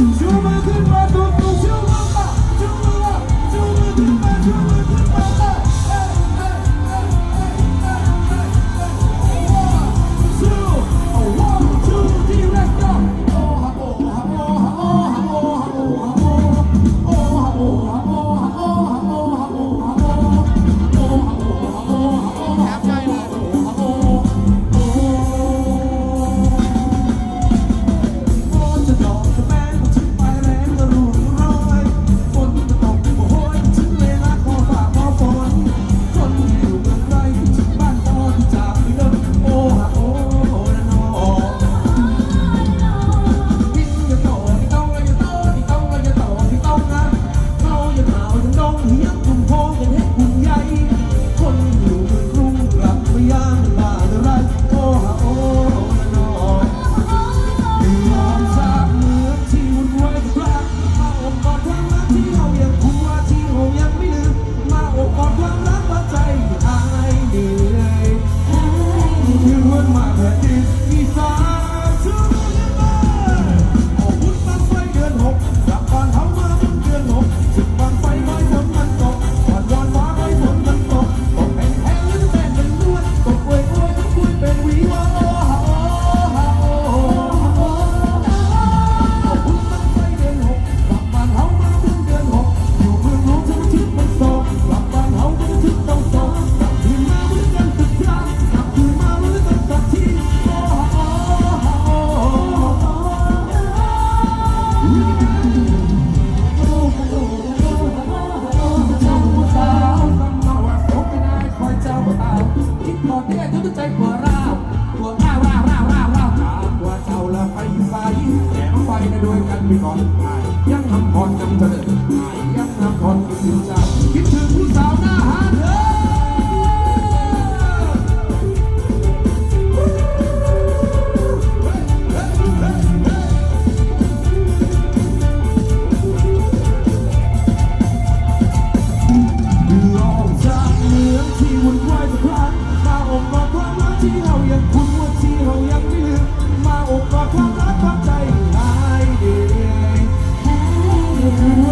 You're my. ด้วยกันไปก่อนหายยังทำพรจำเจริญหายยังทำพรคินสินใจคิดถึงผู้สาวหน้าหาเธอที่เรายังคุ้นว่าที่เรายังไม่ลืมมาอกกอดความ Oh,